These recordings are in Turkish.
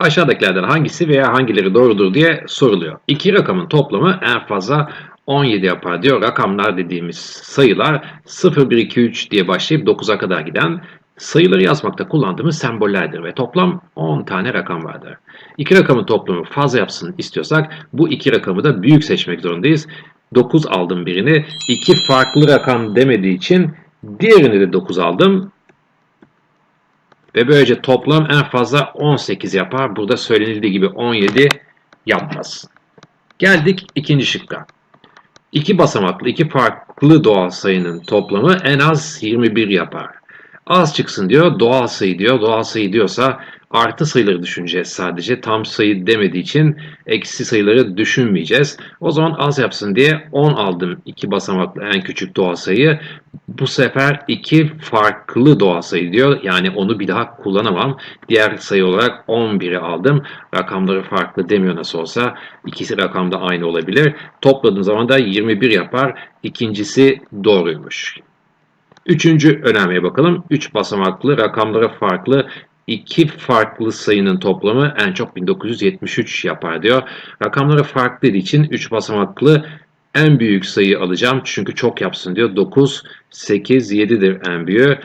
Aşağıdakilerden hangisi veya hangileri doğrudur diye soruluyor. İki rakamın toplamı en fazla 17 yapar diyor. Rakamlar dediğimiz sayılar 0, 1, 2, 3 diye başlayıp 9'a kadar giden sayıları yazmakta kullandığımız sembollerdir ve toplam 10 tane rakam vardır. İki rakamın toplamı fazla yapsın istiyorsak bu iki rakamı da büyük seçmek zorundayız. 9 aldım birini. iki farklı rakam demediği için diğerini de 9 aldım. Ve böylece toplam en fazla 18 yapar. Burada söylenildiği gibi 17 yapmaz. Geldik ikinci şıkka. İki basamaklı, iki farklı doğal sayının toplamı en az 21 yapar. Az çıksın diyor, doğal sayı diyor. Doğal sayı diyorsa artı sayıları düşüneceğiz sadece. Tam sayı demediği için eksi sayıları düşünmeyeceğiz. O zaman az yapsın diye 10 aldım iki basamaklı en küçük doğal sayı. Bu sefer iki farklı doğal sayı diyor. Yani onu bir daha kullanamam. Diğer sayı olarak 11'i aldım. Rakamları farklı demiyor nasıl olsa. İkisi rakamda aynı olabilir. Topladığım zaman da 21 yapar. İkincisi doğruymuş. Üçüncü önermeye bakalım. 3 basamaklı, rakamları farklı, iki farklı sayının toplamı en çok 1973 yapar diyor. Rakamları farklı için 3 basamaklı en büyük sayı alacağım. Çünkü çok yapsın diyor. 9, 8, 7'dir en büyüğü.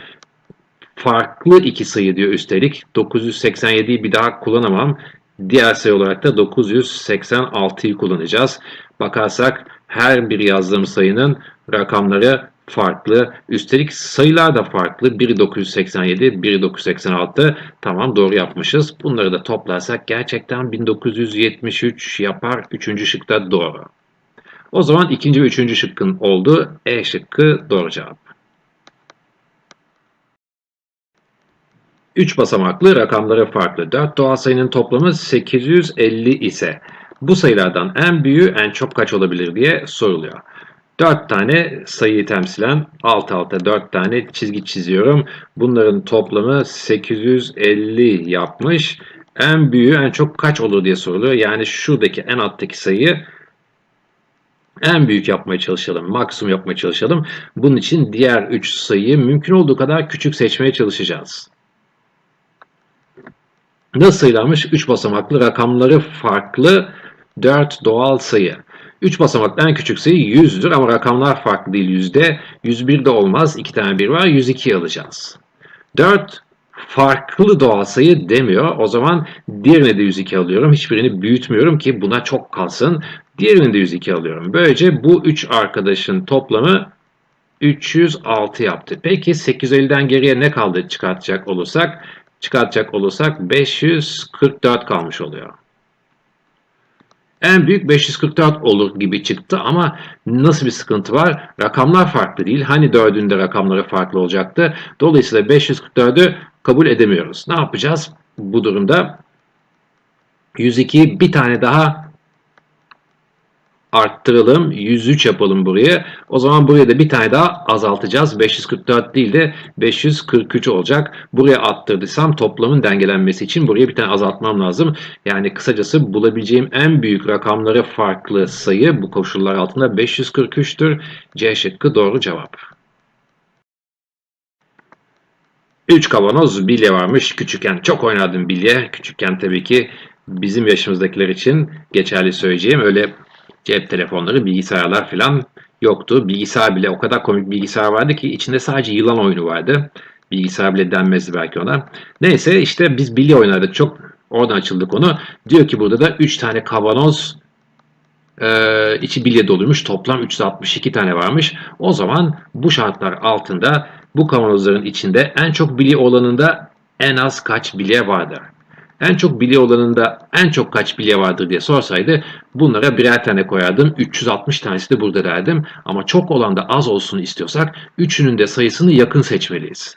Farklı iki sayı diyor üstelik. 987'yi bir daha kullanamam. Diğer sayı olarak da 986'yı kullanacağız. Bakarsak her bir yazdığım sayının rakamları farklı. Üstelik sayılar da farklı. Biri 987, biri 986. Tamam doğru yapmışız. Bunları da toplarsak gerçekten 1973 yapar. Üçüncü şıkta doğru. O zaman ikinci ve üçüncü şıkkın oldu. E şıkkı doğru cevap. 3 basamaklı rakamları farklı. 4 doğal sayının toplamı 850 ise bu sayılardan en büyüğü en çok kaç olabilir diye soruluyor. 4 tane sayıyı temsilen alt alta 4 tane çizgi çiziyorum. Bunların toplamı 850 yapmış. En büyüğü en çok kaç olur diye soruluyor. Yani şuradaki en alttaki sayı en büyük yapmaya çalışalım. Maksimum yapmaya çalışalım. Bunun için diğer 3 sayıyı mümkün olduğu kadar küçük seçmeye çalışacağız. Nasıl sayılarmış? 3 basamaklı rakamları farklı 4 doğal sayı. 3 basamaklı en küçük sayı 100'dür ama rakamlar farklı değil yüzde. 101 de olmaz. 2 tane 1 var. 102 alacağız. 4 farklı doğal sayı demiyor. O zaman diğerine de 102 alıyorum. Hiçbirini büyütmüyorum ki buna çok kalsın. Diğerini de 102 alıyorum. Böylece bu 3 arkadaşın toplamı 306 yaptı. Peki 850'den geriye ne kaldı çıkartacak olursak? Çıkartacak olursak 544 kalmış oluyor. En büyük 544 olur gibi çıktı ama nasıl bir sıkıntı var? Rakamlar farklı değil. Hani dördünde rakamları farklı olacaktı. Dolayısıyla 544'ü kabul edemiyoruz. Ne yapacağız? Bu durumda 102 bir tane daha arttıralım. 103 yapalım buraya. O zaman buraya da bir tane daha azaltacağız. 544 değil de 543 olacak. Buraya arttırdıysam toplamın dengelenmesi için buraya bir tane azaltmam lazım. Yani kısacası bulabileceğim en büyük rakamları farklı sayı bu koşullar altında 543'tür. C şıkkı doğru cevap. 3 kavanoz bilye varmış. Küçükken çok oynadım bilye. Küçükken tabii ki bizim yaşımızdakiler için geçerli söyleyeceğim. Öyle cep telefonları, bilgisayarlar falan yoktu. Bilgisayar bile o kadar komik bilgisayar vardı ki içinde sadece yılan oyunu vardı. Bilgisayar bile denmezdi belki ona. Neyse işte biz bilye oynardık. Çok oradan açıldı konu. Diyor ki burada da 3 tane kavanoz e, içi bilye doluymuş. Toplam 362 tane varmış. O zaman bu şartlar altında bu kavanozların içinde en çok bilye olanında en az kaç bilye vardır? En çok bilye olanında en çok kaç bilye vardır diye sorsaydı bunlara birer tane koyardım. 360 tanesi de burada derdim. Ama çok olan da az olsun istiyorsak üçünün de sayısını yakın seçmeliyiz.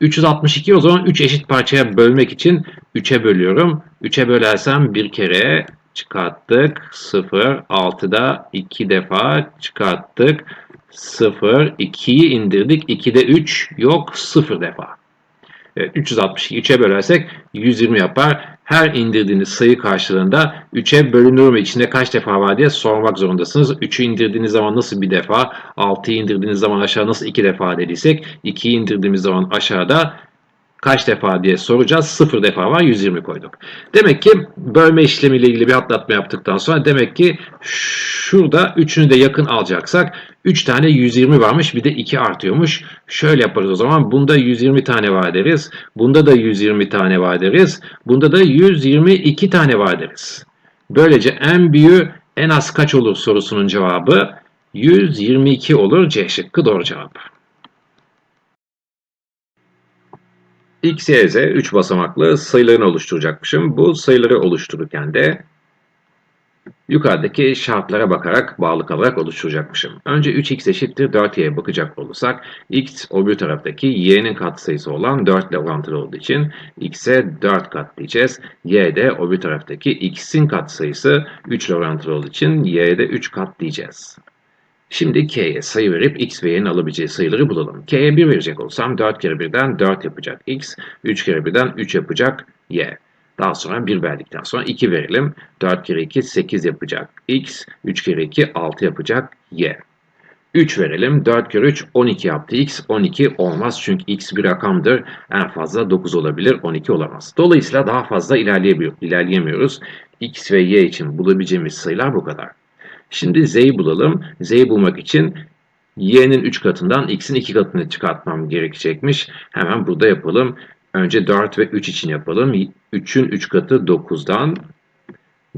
362 o zaman 3 eşit parçaya bölmek için 3'e bölüyorum. 3'e bölersem bir kere çıkarttık. 0, 6'da 2 defa çıkarttık. 0, 2'yi indirdik. 2'de 3 yok 0 defa. 362 3'e bölersek 120 yapar. Her indirdiğiniz sayı karşılığında 3'e bölünür mü içinde kaç defa var diye sormak zorundasınız. 3'ü indirdiğiniz zaman nasıl bir defa, 6'yı indirdiğiniz zaman aşağı nasıl 2 defa dediysek 2'yi indirdiğimiz zaman aşağıda kaç defa diye soracağız. 0 defa var 120 koyduk. Demek ki bölme işlemiyle ilgili bir atlatma yaptıktan sonra demek ki şurada üçünü de yakın alacaksak 3 tane 120 varmış bir de 2 artıyormuş. Şöyle yaparız o zaman. Bunda 120 tane var deriz. Bunda da 120 tane var deriz. Bunda da 122 tane var deriz. Böylece en büyüğü en az kaç olur sorusunun cevabı 122 olur. C şıkkı doğru cevap. X, Y, Z 3 basamaklı sayılarını oluşturacakmışım. Bu sayıları oluştururken de yukarıdaki şartlara bakarak bağlı kalarak oluşturacakmışım. Önce 3x eşittir 4y'ye bakacak olursak x o bir taraftaki y'nin katsayısı olan 4 ile orantılı olduğu için x'e 4 kat diyeceğiz. y de o bir taraftaki x'in katsayısı 3 ile orantılı olduğu için y'ye de 3 kat diyeceğiz. Şimdi k'ye sayı verip x ve y'nin alabileceği sayıları bulalım. k'ye 1 verecek olsam 4 kere 1'den 4 yapacak x, 3 kere 1'den 3 yapacak y. Daha sonra 1 verdikten sonra 2 verelim. 4 kere 2 8 yapacak x, 3 kere 2 6 yapacak y. 3 verelim. 4 kere 3 12 yaptı x. 12 olmaz çünkü x bir rakamdır. En fazla 9 olabilir. 12 olamaz. Dolayısıyla daha fazla ilerleyemiyoruz. x ve y için bulabileceğimiz sayılar bu kadar. Şimdi z'yi bulalım. Z'yi bulmak için y'nin 3 katından x'in 2 katını çıkartmam gerekecekmiş. Hemen burada yapalım. Önce 4 ve 3 için yapalım. 3'ün 3 katı 9'dan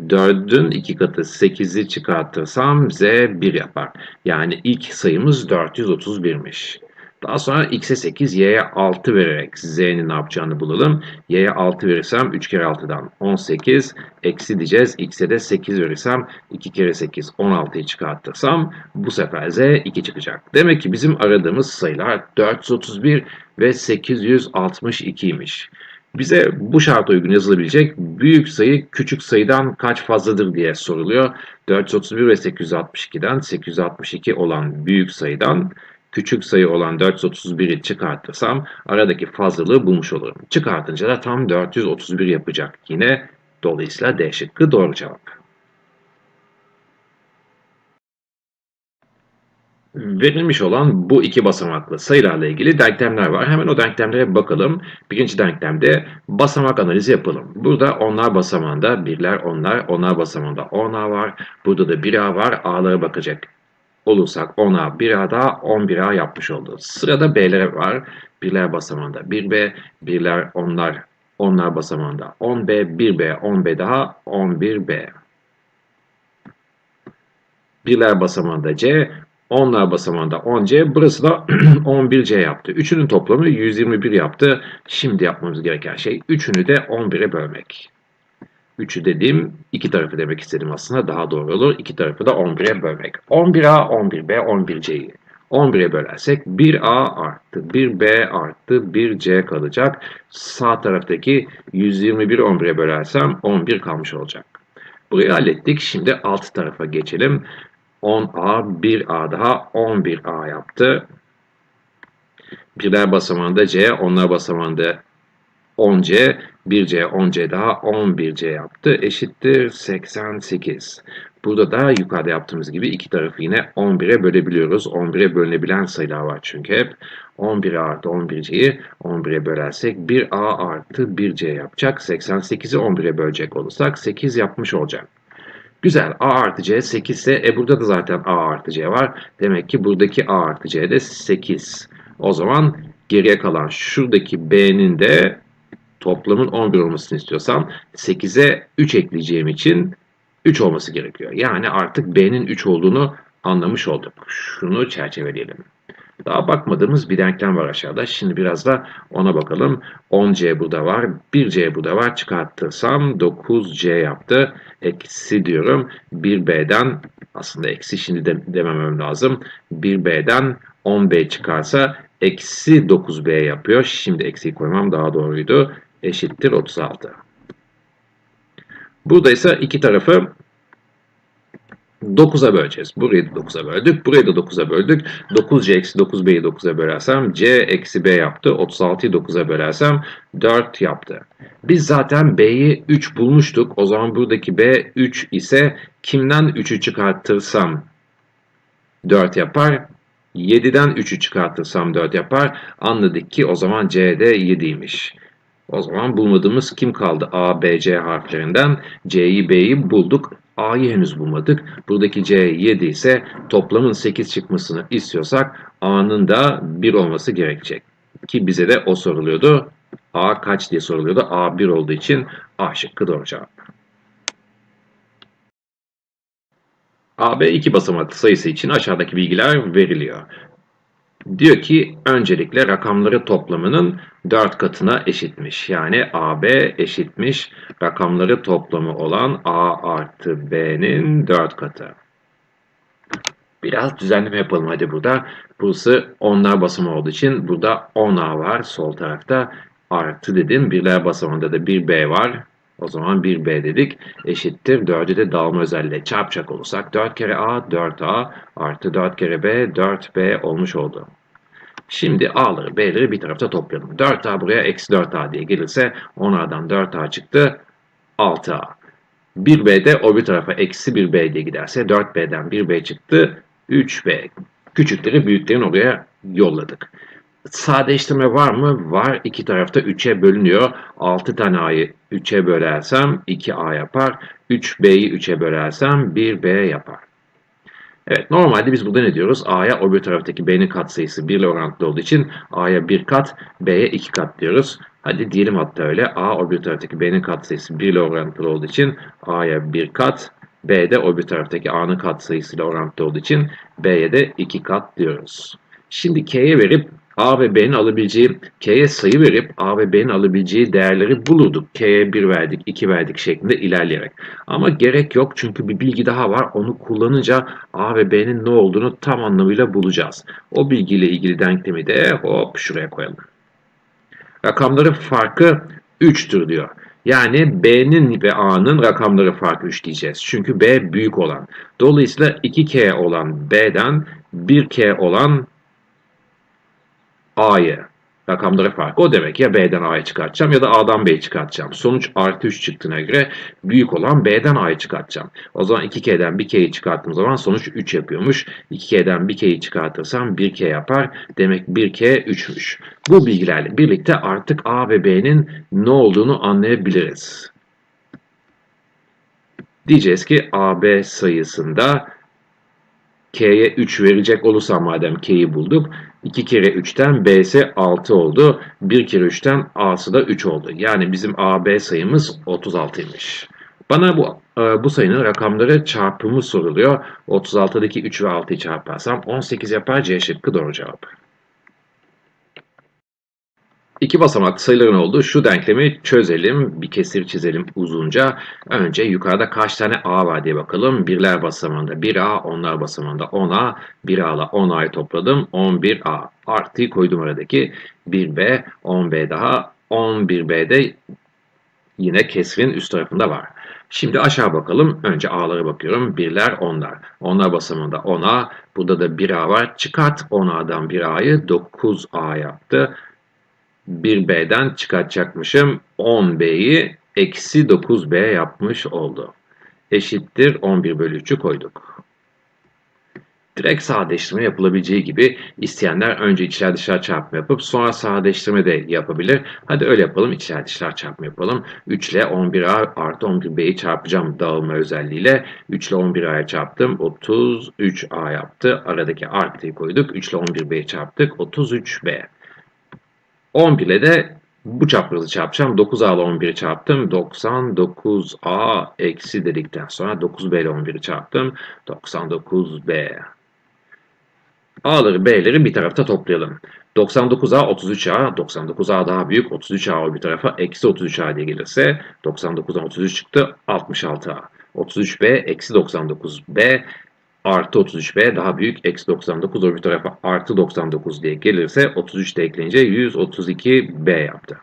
4'ün 2 katı 8'i çıkartırsam z 1 yapar. Yani ilk sayımız 431'miş. Daha sonra x'e 8, y'ye 6 vererek z'nin ne yapacağını bulalım. y'ye 6 verirsem 3 kere 6'dan 18 eksi diyeceğiz. x'e de 8 verirsem 2 kere 8 16'yı çıkartırsam bu sefer z 2 çıkacak. Demek ki bizim aradığımız sayılar 431 ve 862'ymiş. Bize bu şart uygun yazılabilecek büyük sayı küçük sayıdan kaç fazladır diye soruluyor. 431 ve 862'den 862 olan büyük sayıdan küçük sayı olan 431'i çıkartırsam aradaki fazlalığı bulmuş olurum. Çıkartınca da tam 431 yapacak yine. Dolayısıyla D şıkkı doğru cevap. Verilmiş olan bu iki basamaklı sayılarla ilgili denklemler var. Hemen o denklemlere bakalım. Birinci denklemde basamak analizi yapalım. Burada onlar basamağında birler, onlar, onlar basamağında onlar var. Burada da bir A var. A'lara bakacak olursak 10A, 1A daha 11A yapmış oldu. Sırada B'lere var. Birler basamağında 1B, birler onlar, onlar basamağında 10B, 1B, 10B daha 11B. Birler basamağında C, onlar basamağında 10C, burası da 11C yaptı. Üçünün toplamı 121 yaptı. Şimdi yapmamız gereken şey üçünü de 11'e bölmek. 3'ü dediğim iki tarafı demek istedim aslında daha doğru olur. İki tarafı da 11'e bölmek. 11A, 11B, 11C'yi 11'e bölersek 1A arttı, 1B arttı, 1C kalacak. Sağ taraftaki 121 11'e bölersem 11 kalmış olacak. Burayı hallettik. Şimdi alt tarafa geçelim. 10A, 1A daha 11A yaptı. Birler basamağında C, onlar basamağında 10C, 1C, 10C daha 11C yaptı. Eşittir 88. Burada da yukarıda yaptığımız gibi iki tarafı yine 11'e bölebiliyoruz. 11'e bölünebilen sayılar var çünkü hep. 11 artı 11C'yi 11'e bölersek 1A artı 1C yapacak. 88'i 11'e bölecek olursak 8 yapmış olacak. Güzel. A artı C 8 ise e burada da zaten A artı C var. Demek ki buradaki A artı C de 8. O zaman geriye kalan şuradaki B'nin de toplamın 11 olmasını istiyorsam 8'e 3 ekleyeceğim için 3 olması gerekiyor. Yani artık B'nin 3 olduğunu anlamış olduk. Şunu çerçeveleyelim. Daha bakmadığımız bir denklem var aşağıda. Şimdi biraz da ona bakalım. 10C burada var. 1C burada var. Çıkartırsam 9C yaptı. Eksi diyorum. 1B'den aslında eksi şimdi de dememem lazım. 1B'den 10B çıkarsa eksi 9B yapıyor. Şimdi eksiyi koymam daha doğruydu eşittir 36. Burada ise iki tarafı 9'a böleceğiz. Burayı da 9'a böldük. Burayı da 9'a böldük. 9C eksi 9B'yi 9'a bölersem C eksi B yaptı. 36'yı 9'a bölersem 4 yaptı. Biz zaten B'yi 3 bulmuştuk. O zaman buradaki B 3 ise kimden 3'ü çıkartırsam 4 yapar? 7'den 3'ü çıkartırsam 4 yapar. Anladık ki o zaman C'de 7'ymiş. O zaman bulmadığımız kim kaldı? A, B, C harflerinden C'yi, B'yi bulduk. A'yı henüz bulmadık. Buradaki C 7 ise toplamın 8 çıkmasını istiyorsak A'nın da 1 olması gerekecek. Ki bize de o soruluyordu. A kaç diye soruluyordu. A 1 olduğu için A şıkkı doğru cevap. AB iki basamaklı sayısı için aşağıdaki bilgiler veriliyor. Diyor ki öncelikle rakamları toplamının 4 katına eşitmiş. Yani AB eşitmiş rakamları toplamı olan A artı B'nin 4 katı. Biraz düzenleme yapalım hadi burada. Burası onlar basamağı olduğu için burada 10A var sol tarafta. Artı dedim. Birler basamağında da 1B var. O zaman 1B dedik. Eşittir. 4'ü de dağılma özelliğiyle çarpacak olursak 4 kere A 4A artı 4 kere B 4B olmuş oldu. Şimdi A'ları B'leri bir tarafta toplayalım. 4A buraya eksi 4A diye gelirse 10A'dan 4A çıktı 6A. 1B de o bir tarafa eksi 1B diye giderse 4B'den 1B çıktı 3B. Küçükleri büyüklerin oraya yolladık. Sadeleştirme var mı? Var. İki tarafta 3'e bölünüyor. 6 tane A'yı 3'e bölersem 2A yapar. 3B'yi 3'e bölersem 1B yapar. Evet normalde biz burada ne diyoruz? A'ya o taraftaki B'nin katsayısı 1 ile orantılı olduğu için A'ya 1 kat, B'ye 2 kat diyoruz. Hadi diyelim hatta öyle. A o taraftaki B'nin katsayısı 1 ile orantılı olduğu için A'ya 1 kat, B de o bir taraftaki A'nın katsayısıyla orantılı olduğu için B'ye de 2 kat diyoruz. Şimdi K'ye verip A ve B'nin alabileceği, K'ye sayı verip A ve B'nin alabileceği değerleri bulurduk. K'ye 1 verdik, 2 verdik şeklinde ilerleyerek. Ama gerek yok çünkü bir bilgi daha var. Onu kullanınca A ve B'nin ne olduğunu tam anlamıyla bulacağız. O bilgiyle ilgili denklemi de hop şuraya koyalım. Rakamların farkı 3'tür diyor. Yani B'nin ve A'nın rakamları farkı 3 diyeceğiz. Çünkü B büyük olan. Dolayısıyla 2K olan B'den 1K olan A'yı rakamları farkı o demek ya B'den A'yı çıkartacağım ya da A'dan B'yi çıkartacağım. Sonuç artı 3 çıktığına göre büyük olan B'den A'yı çıkartacağım. O zaman 2K'den 1K'yi çıkarttığım zaman sonuç 3 yapıyormuş. 2K'den 1K'yi çıkartırsam 1K yapar. Demek 1K 3'müş. Bu bilgilerle birlikte artık A ve B'nin ne olduğunu anlayabiliriz. Diyeceğiz ki AB sayısında K'ye 3 verecek olursam madem K'yi bulduk. 2 kere 3'ten B'si 6 oldu. 1 kere 3'ten A'sı da 3 oldu. Yani bizim AB sayımız 36'ymış. Bana bu bu sayının rakamları çarpımı soruluyor. 36'daki 3 ve 6'yı çarparsam 18 yapar C şıkkı doğru cevap. İki basamaklı sayıların olduğu şu denklemi çözelim. Bir kesir çizelim uzunca. Önce yukarıda kaç tane A var diye bakalım. Birler basamağında 1A, onlar basamağında 10A. 1A ile 10A'yı topladım. 11A. Artıyı koydum aradaki. 1B, 10B daha. 11B'de yine kesrin üst tarafında var. Şimdi aşağı bakalım. Önce A'lara bakıyorum. Birler, onlar. Onlar basamağında 10A. Burada da 1A var. Çıkart 10A'dan 1A'yı 9A yaptı. 1B'den çıkartacakmışım. 10B'yi eksi 9B yapmış oldu. Eşittir 11 bölü 3'ü koyduk. Direkt sadeleştirme yapılabileceği gibi isteyenler önce içler dışlar çarpma yapıp sonra sadeleştirme de yapabilir. Hadi öyle yapalım. içler dışlar çarpma yapalım. 3 ile 11A artı 11B'yi çarpacağım dağılma özelliğiyle. 3 ile 11A'ya çarptım. 33A yaptı. Aradaki artıyı koyduk. 3 ile 11B'yi çarptık. 33B. 11 ile de bu çaprazı çarpacağım. 9A ile 11'i çarptım. 99A eksi dedikten sonra 9B ile 11'i çarptım. 99B. A'ları B'leri bir tarafta toplayalım. 99A 33A. 99A daha büyük. 33A o bir tarafa. Eksi 33A diye gelirse 99'dan 33 çıktı. 66A. 33B eksi 99B artı 33b daha büyük eksi 99 öbür tarafa artı 99 diye gelirse 33 de eklenince 132b yaptı.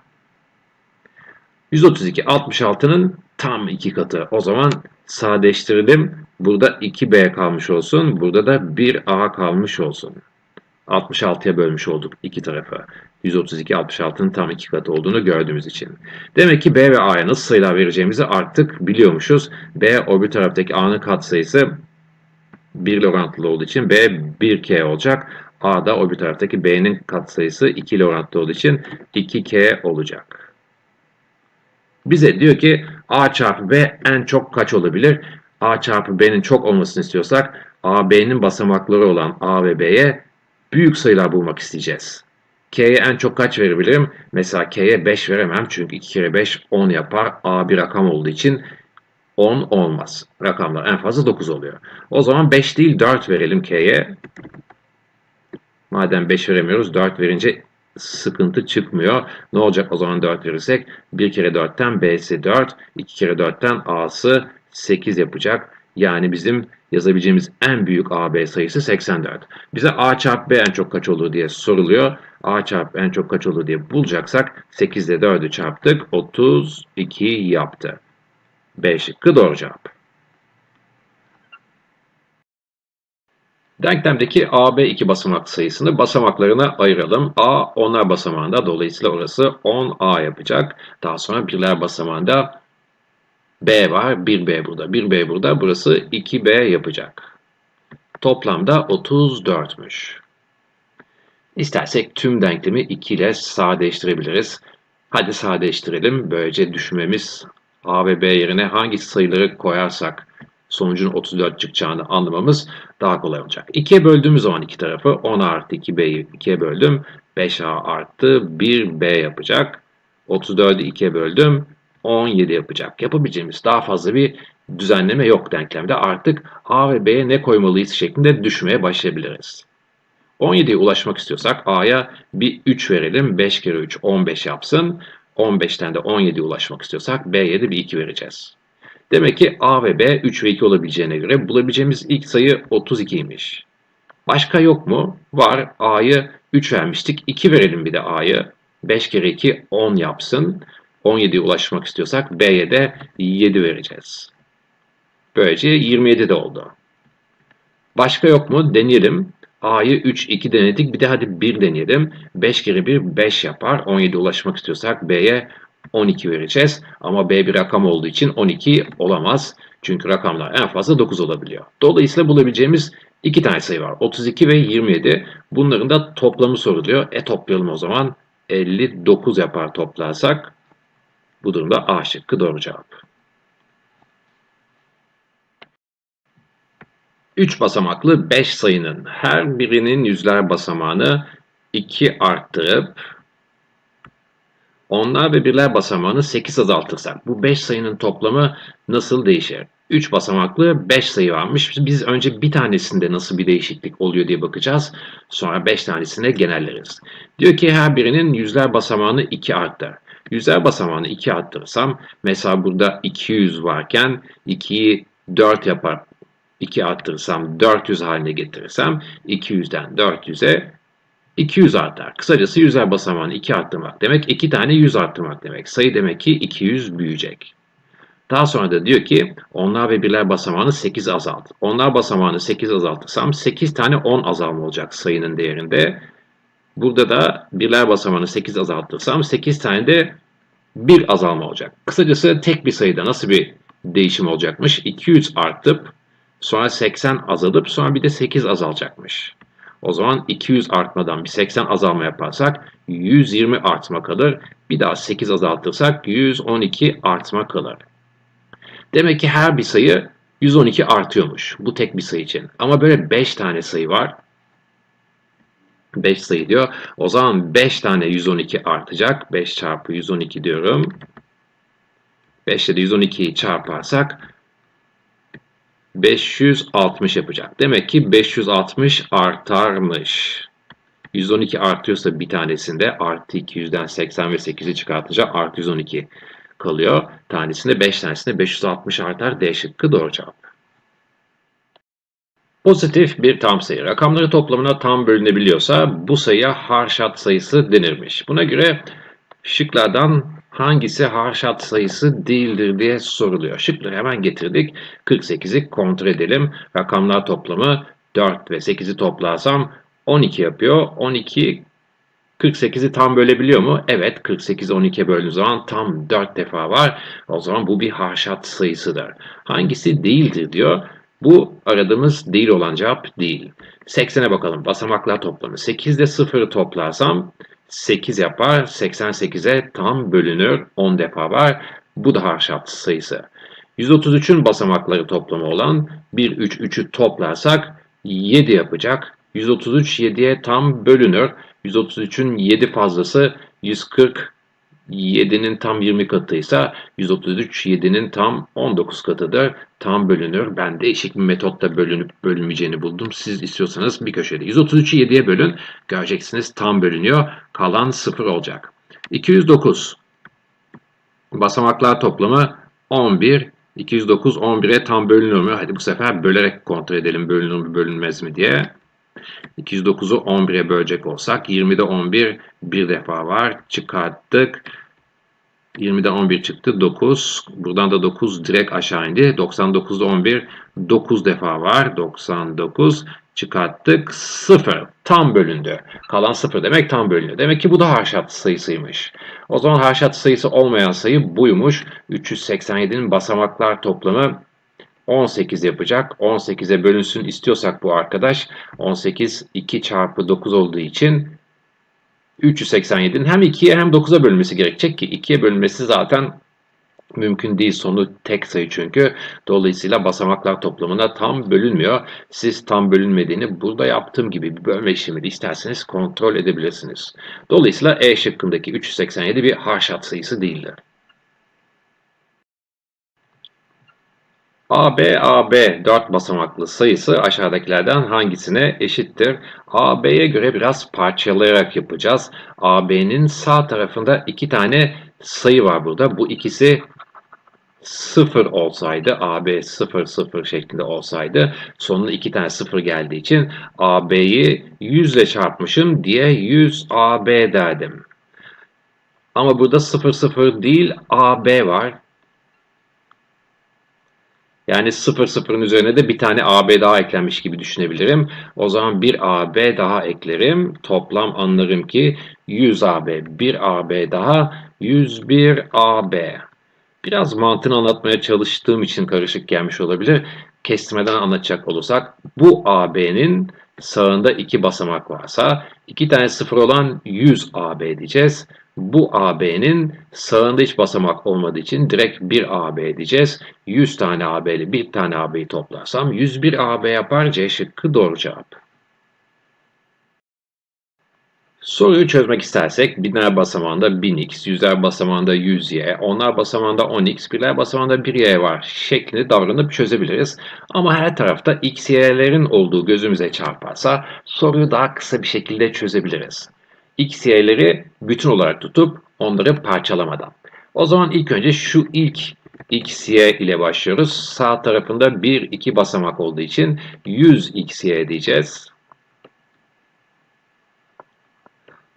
132 66'nın tam iki katı. O zaman sadeleştirdim. Burada 2b kalmış olsun. Burada da 1a kalmış olsun. 66'ya bölmüş olduk iki tarafı. 132 66'nın tam iki katı olduğunu gördüğümüz için. Demek ki B ve A'ya nasıl sayılar vereceğimizi artık biliyormuşuz. B o bir taraftaki A'nın katsayısı 1 ile orantılı olduğu için B 1K olacak. A da o bir taraftaki B'nin katsayısı 2 ile orantılı olduğu için 2K olacak. Bize diyor ki A çarpı B en çok kaç olabilir? A çarpı B'nin çok olmasını istiyorsak A, B'nin basamakları olan A ve B'ye büyük sayılar bulmak isteyeceğiz. K'ye en çok kaç verebilirim? Mesela K'ye 5 veremem çünkü 2 kere 5 10 yapar. A bir rakam olduğu için 10 olmaz. Rakamlar en fazla 9 oluyor. O zaman 5 değil 4 verelim K'ye. Madem 5 veremiyoruz 4 verince sıkıntı çıkmıyor. Ne olacak o zaman 4 verirsek? 1 kere 4'ten B'si 4, 2 kere 4'ten A'sı 8 yapacak. Yani bizim yazabileceğimiz en büyük AB sayısı 84. Bize A çarpı B en çok kaç olur diye soruluyor. A çarpı en çok kaç olur diye bulacaksak 8 ile 4'ü çarptık. 32 yaptı. B şıkkı doğru cevap. Denklemdeki AB iki basamak sayısını basamaklarına ayıralım. A onlar basamağında dolayısıyla orası 10A yapacak. Daha sonra birler basamağında B var. 1B burada. 1B burada. Burası 2B yapacak. Toplamda 34'müş. İstersek tüm denklemi 2 ile sadeleştirebiliriz. Hadi sadeleştirelim. Böylece düşmemiz A ve B yerine hangi sayıları koyarsak sonucun 34 çıkacağını anlamamız daha kolay olacak. 2'ye böldüğümüz zaman iki tarafı 10 artı 2b'yi 2'ye böldüm. 5a artı 1b yapacak. 34'ü 2'ye böldüm. 17 yapacak. Yapabileceğimiz daha fazla bir düzenleme yok denklemde. Artık a ve b'ye ne koymalıyız şeklinde düşmeye başlayabiliriz. 17'ye ulaşmak istiyorsak a'ya bir 3 verelim. 5 kere 3 15 yapsın. 15'ten de 17'ye ulaşmak istiyorsak b'ye de bir 2 vereceğiz. Demek ki A ve B 3 ve 2 olabileceğine göre bulabileceğimiz ilk sayı 32'ymiş. Başka yok mu? Var. A'yı 3 vermiştik. 2 verelim bir de A'yı. 5 kere 2 10 yapsın. 17'ye ulaşmak istiyorsak B'ye de 7 vereceğiz. Böylece 27 de oldu. Başka yok mu? Deneyelim. A'yı 3, 2 denedik. Bir de hadi 1 deneyelim. 5 kere 1 5 yapar. 17'ye ulaşmak istiyorsak B'ye 12 vereceğiz. Ama B bir rakam olduğu için 12 olamaz. Çünkü rakamlar en fazla 9 olabiliyor. Dolayısıyla bulabileceğimiz iki tane sayı var. 32 ve 27. Bunların da toplamı soruluyor. E toplayalım o zaman. 59 yapar toplarsak. Bu durumda A şıkkı doğru cevap. 3 basamaklı 5 sayının her birinin yüzler basamağını 2 arttırıp onlar ve birler basamağını 8 azaltırsak bu 5 sayının toplamı nasıl değişir? 3 basamaklı 5 sayı varmış. Biz önce bir tanesinde nasıl bir değişiklik oluyor diye bakacağız. Sonra 5 tanesine genelleriz. Diyor ki her birinin yüzler basamağını 2 arttır. Yüzler basamağını 2 arttırırsam mesela burada 200 varken 2'yi 4 yapar. 2 arttırırsam 400 haline getirirsem 200'den 400'e 200 artar. Kısacası yüzler basamağını 2 arttırmak demek 2 tane 100 arttırmak demek. Sayı demek ki 200 büyüyecek. Daha sonra da diyor ki onlar ve birler basamağını 8 azalt. Onlar basamağını 8 azaltırsam 8 tane 10 azalma olacak sayının değerinde. Burada da birler basamağını 8 azaltırsam 8 tane de 1 azalma olacak. Kısacası tek bir sayıda nasıl bir değişim olacakmış? 200 artıp sonra 80 azalıp sonra bir de 8 azalacakmış. O zaman 200 artmadan bir 80 azalma yaparsak 120 artma kalır. Bir daha 8 azaltırsak 112 artma kalır. Demek ki her bir sayı 112 artıyormuş. Bu tek bir sayı için. Ama böyle 5 tane sayı var. 5 sayı diyor. O zaman 5 tane 112 artacak. 5 çarpı 112 diyorum. 5 ile de 112'yi çarparsak 560 yapacak. Demek ki 560 artarmış. 112 artıyorsa bir tanesinde artı 200'den 80 ve 8'i çıkartacak artı 112 kalıyor. Tanesinde 5 tanesinde 560 artar. D şıkkı doğru cevap. Pozitif bir tam sayı. Rakamları toplamına tam bölünebiliyorsa bu sayıya harşat sayısı denirmiş. Buna göre şıklardan hangisi harşat sayısı değildir diye soruluyor. Şıkları hemen getirdik. 48'i kontrol edelim. Rakamlar toplamı 4 ve 8'i toplarsam 12 yapıyor. 12 48'i tam bölebiliyor mu? Evet 48'i 12'ye böldüğü zaman tam 4 defa var. O zaman bu bir harşat sayısıdır. Hangisi değildir diyor. Bu aradığımız değil olan cevap değil. 80'e bakalım. Basamaklar toplamı. 8 ile 0'ı toplarsam 8 yapar. 88'e tam bölünür. 10 defa var. Bu da harşat sayısı. 133'ün basamakları toplamı olan 1, 3, 3'ü toplarsak 7 yapacak. 133 7'ye tam bölünür. 133'ün 7 fazlası 140 7'nin tam 20 katıysa 133 7'nin tam 19 katıdır. Tam bölünür. Ben değişik bir metotta bölünüp bölünmeyeceğini buldum. Siz istiyorsanız bir köşede. 133'ü 7'ye bölün. Göreceksiniz tam bölünüyor. Kalan 0 olacak. 209. Basamaklar toplamı 11. 209 11'e tam bölünür mü? Hadi bu sefer bölerek kontrol edelim bölünür mü bölünmez mi diye. 209'u 11'e bölecek olsak 20'de 11 bir defa var. Çıkarttık. 20'de 11 çıktı. 9. Buradan da 9 direkt aşağı indi. 99'da 11 9 defa var. 99 çıkarttık. 0. Tam bölündü. Kalan 0 demek tam bölünüyor. Demek ki bu da haşat sayısıymış. O zaman haşat sayısı olmayan sayı buymuş. 387'nin basamaklar toplamı 18 yapacak. 18'e bölünsün istiyorsak bu arkadaş 18 2 çarpı 9 olduğu için 387'nin hem 2'ye hem 9'a bölünmesi gerekecek ki 2'ye bölünmesi zaten mümkün değil. Sonu tek sayı çünkü. Dolayısıyla basamaklar toplamına tam bölünmüyor. Siz tam bölünmediğini burada yaptığım gibi bir bölme işlemi de isterseniz kontrol edebilirsiniz. Dolayısıyla E şıkkındaki 387 bir haşat sayısı değildir. AB, AB 4 basamaklı sayısı aşağıdakilerden hangisine eşittir? AB'ye göre biraz parçalayarak yapacağız. AB'nin sağ tarafında iki tane sayı var burada. Bu ikisi 0 olsaydı, AB 0 0 şeklinde olsaydı sonuna iki tane 0 geldiği için AB'yi 100 ile çarpmışım diye 100 AB derdim. Ama burada 0 0 değil AB var. Yani 0 0'ın üzerine de bir tane AB daha eklenmiş gibi düşünebilirim. O zaman bir AB daha eklerim. Toplam anlarım ki 100 AB. Bir AB daha 101 AB. Biraz mantığını anlatmaya çalıştığım için karışık gelmiş olabilir. Kestirmeden anlatacak olursak bu AB'nin sağında iki basamak varsa iki tane sıfır olan 100 AB diyeceğiz. Bu AB'nin sağında hiç basamak olmadığı için direkt 1 AB diyeceğiz. 100 tane AB ile 1 tane AB'yi toplarsam 101 AB yapar C şıkkı doğru cevap. Soruyu çözmek istersek binler basamağında 1000x, yüzler basamağında 100y, onlar basamağında 10x, birler basamağında 1y var şeklinde davranıp çözebiliriz. Ama her tarafta x, y'lerin olduğu gözümüze çarparsa soruyu daha kısa bir şekilde çözebiliriz. X, y'leri bütün olarak tutup onları parçalamadan. O zaman ilk önce şu ilk x, y ile başlıyoruz. Sağ tarafında 1, 2 basamak olduğu için 100 x, y diyeceğiz.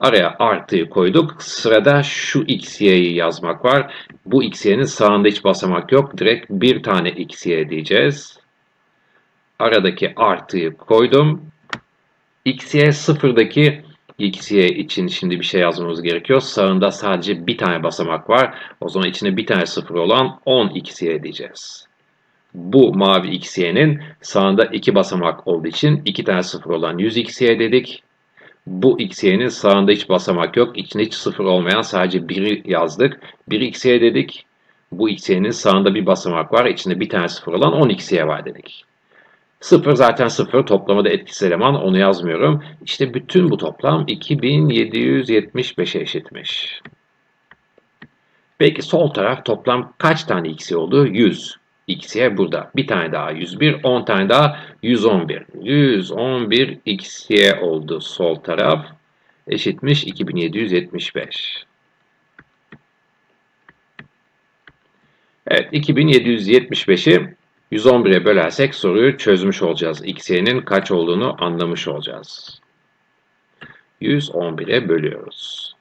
Araya artıyı koyduk. Sırada şu xy'yi yazmak var. Bu xy'nin sağında hiç basamak yok. Direkt bir tane xy diyeceğiz. Aradaki artıyı koydum. xy sıfırdaki xy için şimdi bir şey yazmamız gerekiyor. Sağında sadece bir tane basamak var. O zaman içinde bir tane sıfır olan 10 xy diyeceğiz. Bu mavi xy'nin sağında iki basamak olduğu için iki tane sıfır olan 100 xy dedik. Bu xy'nin sağında hiç basamak yok. İçinde hiç sıfır olmayan sadece 1'i yazdık. 1 xy dedik. Bu xy'nin sağında bir basamak var. İçinde bir tane sıfır olan 10 xy var dedik. Sıfır zaten sıfır. Toplamada etkisiz eleman. Onu yazmıyorum. İşte bütün bu toplam 2775'e eşitmiş. Peki sol taraf toplam kaç tane xy oldu? 100 xy burada. Bir tane daha 101, 10 tane daha 111. 111 xy oldu sol taraf. Eşitmiş 2775. Evet 2775'i 111'e bölersek soruyu çözmüş olacağız. xy'nin kaç olduğunu anlamış olacağız. 111'e bölüyoruz.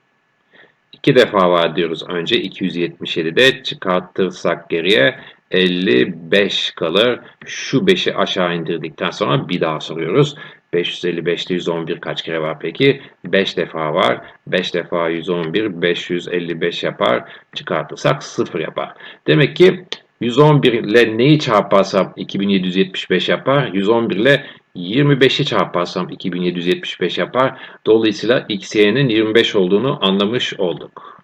2 defa var diyoruz önce 277'de çıkartırsak geriye 55 kalır. Şu 5'i aşağı indirdikten sonra bir daha soruyoruz. 555'te 111 kaç kere var peki? 5 defa var. 5 defa 111, 555 yapar. Çıkartırsak 0 yapar. Demek ki 111 ile neyi çarparsam 2775 yapar? 111 ile 25'i çarparsam 2775 yapar. Dolayısıyla x, y'nin 25 olduğunu anlamış olduk.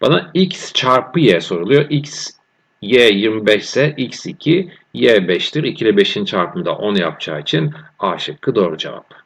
Bana x çarpı y soruluyor. x, y 25 ise x2, y 5'tir. 2 ile 5'in çarpımı da 10 yapacağı için A şıkkı doğru cevap.